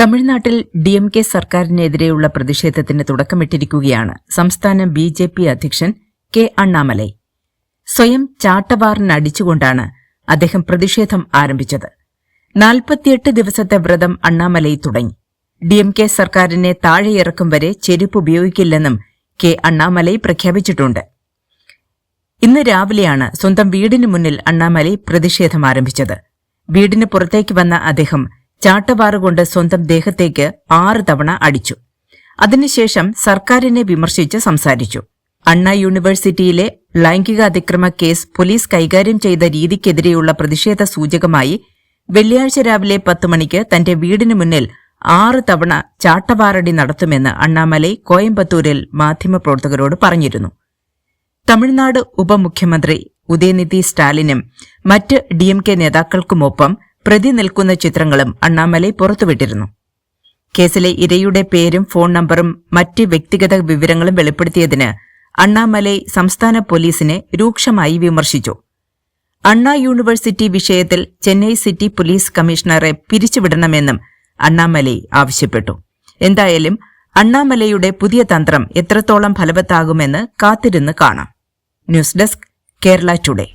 തമിഴ്നാട്ടിൽ D M K സർക്കാരിനെതിരെയുള്ള പ്രതിഷേധത്തിന് തുടക്കമിട്ടിരിക്കുകയാണ് സംസ്ഥാന ബി ജെ പി അധ്യക്ഷൻ കെ അണ്ണാമലൈ. സ്വയം ചാട്ടവാറിനടിച്ചുകൊണ്ടാണ് അദ്ദേഹം പ്രതിഷേധം ആരംഭിച്ചത്. നാൽപ്പത്തിയെട്ട് ദിവസത്തെ വ്രതം അണ്ണാമലൈ തുടങ്ങി. ഡി എം കെ സർക്കാരിനെ താഴെയിറക്കും വരെ ചെരുപ്പ് ഉപയോഗിക്കില്ലെന്നും കെ അണ്ണാമലൈ പ്രഖ്യാപിച്ചിട്ടുണ്ട്. ഇന്ന് രാവിലെയാണ് സ്വന്തം വീടിന് മുന്നിൽ അണ്ണാമലൈ പ്രതിഷേധം ആരംഭിച്ചത്. വീടിന് പുറത്തേക്ക് വന്ന അദ്ദേഹം ചാട്ടവാറുകൊണ്ട് സ്വന്തം ദേഹത്തേക്ക് ആറ് തവണ അടിച്ചു. അതിനുശേഷം സർക്കാരിനെ വിമർശിച്ച് സംസാരിച്ചു. അണ്ണാ യൂണിവേഴ്സിറ്റിയിലെ ലൈംഗിക അതിക്രമ കേസ് പോലീസ് കൈകാര്യം ചെയ്ത രീതിക്കെതിരെയുള്ള പ്രതിഷേധ സൂചകമായി വെള്ളിയാഴ്ച രാവിലെ പത്ത് മണിക്ക് തന്റെ വീടിന് മുന്നിൽ ആറ് തവണ ചാട്ടവാറടി നടത്തുമെന്ന് അണ്ണാമലൈ കോയമ്പത്തൂരിൽ മാധ്യമപ്രവർത്തകരോട് പറഞ്ഞിരുന്നു. തമിഴ്നാട് ഉപമുഖ്യമന്ത്രി ഉദയനിധി സ്റ്റാലിനും മറ്റ് ഡിഎംകെ നേതാക്കൾക്കുമൊപ്പം പ്രതി നിൽക്കുന്ന ചിത്രങ്ങളും അണ്ണാമലൈ പുറത്തുവിട്ടിരുന്നു. കേസിലെ ഇരയുടെ പേരും ഫോൺ നമ്പറും മറ്റ് വ്യക്തിഗത വിവരങ്ങളും വെളിപ്പെടുത്തിയതിന് അണ്ണാമലൈ സംസ്ഥാന പോലീസിനെ രൂക്ഷമായി വിമർശിച്ചു. അണ്ണാ യൂണിവേഴ്സിറ്റി വിഷയത്തിൽ ചെന്നൈ സിറ്റി പോലീസ് കമ്മീഷണറെ പിരിച്ചുവിടണമെന്നും അണ്ണാമലൈ ആവശ്യപ്പെട്ടു. എന്തായാലും അണ്ണാമലയുടെ പുതിയ തന്ത്രം എത്രത്തോളം ഫലവത്താകുമെന്ന് കാത്തിരുന്ന് കാണാം. News desk Kerala today.